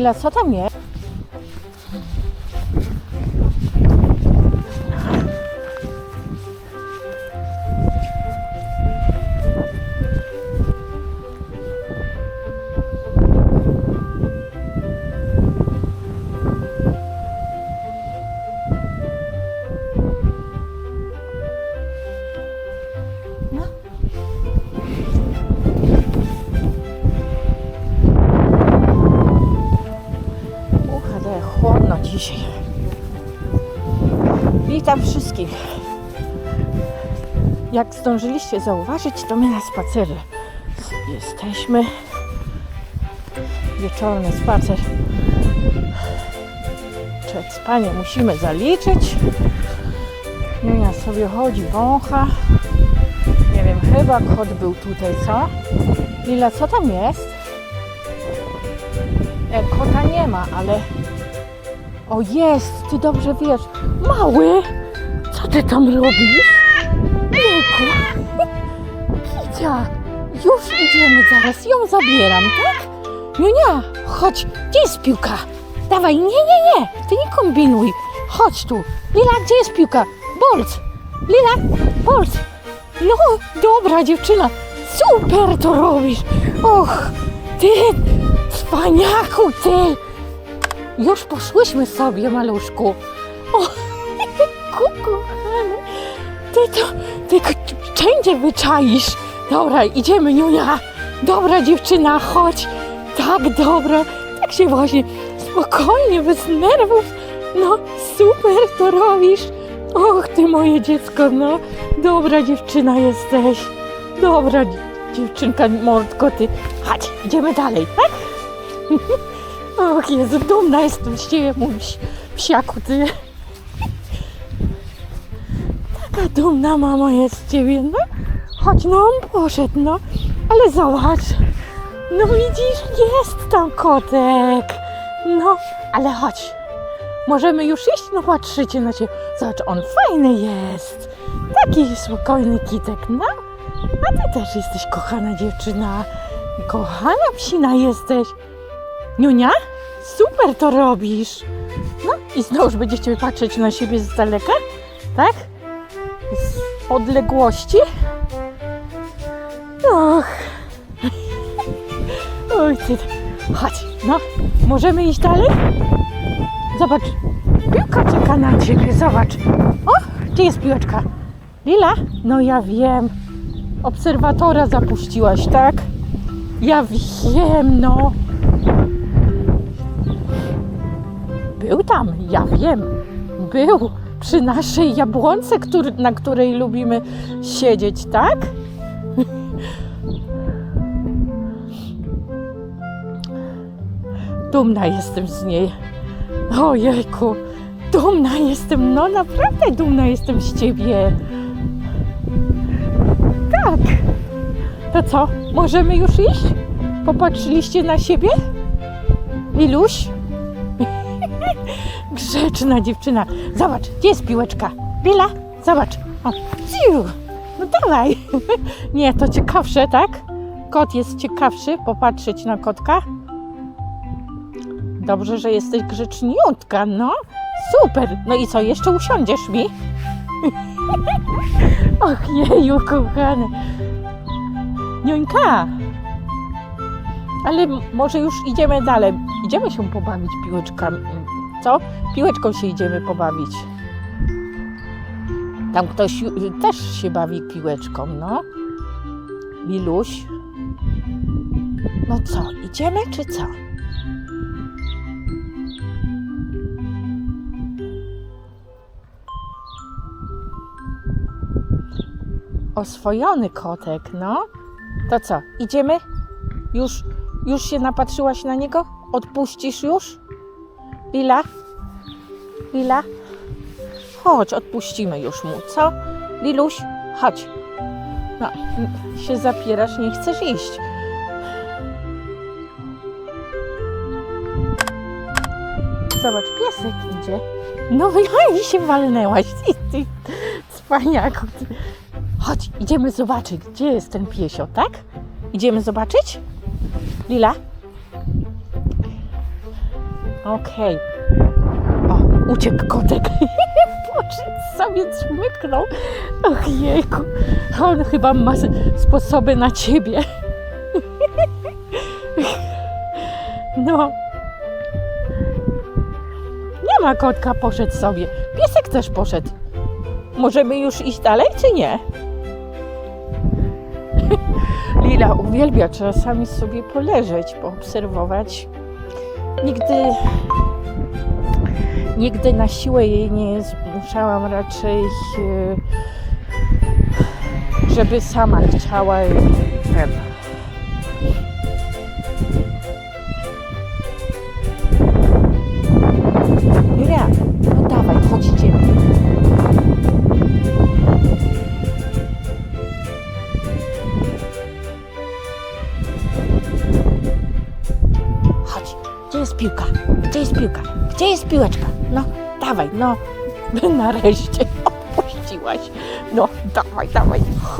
Lila, co tam jest? Dzisiaj. Witam wszystkich. Jak zdążyliście zauważyć, to my na spacerze jesteśmy. Wieczorny spacer. Przed spaniem musimy zaliczyć. Junia sobie chodzi, wącha. Nie wiem, chyba kot był tutaj, co? Lila, co tam jest? E, kota nie ma, ale... O, jest! Ty dobrze wiesz. Mały! Co ty tam robisz? Jejku! Kicia! Już idziemy zaraz, ją zabieram, tak? Junia, chodź! Gdzie jest piłka? Dawaj, nie, nie, nie! Ty nie kombinuj! Chodź tu! Lila, gdzie jest piłka? Bolt! Lila, Bolt! No, dobra dziewczyna, super to robisz. Och, ty, cwaniaku, ty. Już poszłyśmy sobie, maluszku. O, kuku, ty to, ty wszędzie wyczaisz. Dobra, idziemy, Niunia. Dobra dziewczyna, chodź. Tak, dobra. Tak się właśnie, spokojnie, bez nerwów. No, super to robisz. Och, ty moje dziecko, no. Dobra dziewczyna jesteś. Dobra dzie- dziewczynka, mordko, ty. Chodź, idziemy dalej, tak? Och, Jezu, dumna jestem z ciebie, mój ps- psiaku, ty. Taka dumna mama jest z ciebie, no. Chodź, no on poszedł, no. Ale zobacz. No widzisz, jest tam kotek. No, ale chodź. Możemy już iść? No patrzycie na ciebie. Zobacz, on fajny jest. Taki spokojny kitek, no. A ty też jesteś kochana dziewczyna. Kochana psina jesteś. Niunia? Super to robisz. No i znowuż będziecie patrzeć na siebie z daleka? Tak? Z odległości? Och. Oj, ty. Chodź, no. Możemy iść dalej? Zobacz, piłka czeka na ciebie, zobacz. O, gdzie jest piłeczka? Lila? No ja wiem. Obserwatora zapuściłaś, tak? Ja wiem, no. Był tam, ja wiem. Był przy naszej jabłonce, który, na której lubimy siedzieć, tak? Dumna jestem z niej. Ojejku, dumna jestem, no naprawdę dumna jestem z ciebie. Tak. To co, możemy już iść? Popatrzyliście na siebie? Iluś? Grzeczna dziewczyna. Zobacz, gdzie jest piłeczka? Lila, zobacz. O. No dawaj. Nie, to ciekawsze, tak? Kot jest ciekawszy, popatrzeć na kotka. Dobrze, że jesteś grzeczniutka, no. Super. No i co, jeszcze usiądziesz mi? Och jeju, kochany. Niuńka. Ale może już idziemy dalej. Idziemy się pobawić piłeczkami. Co? Piłeczką się idziemy pobawić. Tam ktoś ju- też się bawi piłeczką, no. Liluś. No co, idziemy czy co? Oswojony kotek, no. To co, idziemy? Już, już się napatrzyłaś na niego? Odpuścisz już? Lila? Lila? Chodź, odpuścimy już mu, co? Liluś, chodź. No, się zapierasz, nie chcesz iść. Zobacz, piesek idzie. No i się walnęłaś, ty. Ty. Chodź, idziemy zobaczyć, gdzie jest ten piesio, tak? Idziemy zobaczyć? Lila? Okej. O, uciekł kotek. Poszedł sobie czmyknął. Och jejku. On chyba ma sposoby na ciebie. No. Nie ma kotka, poszedł sobie. Piesek też poszedł. Możemy już iść dalej, czy nie? Lila uwielbia czasami sobie poleżeć, poobserwować. Nigdy, nigdy na siłę jej nie zmuszałam raczej, e, żeby sama chciała ten. Jest piłka? Gdzie jest piłka? Gdzie jest piłeczka? No, dawaj, no. Nareszcie opuściłaś. No, dawaj, dawaj. Chodź.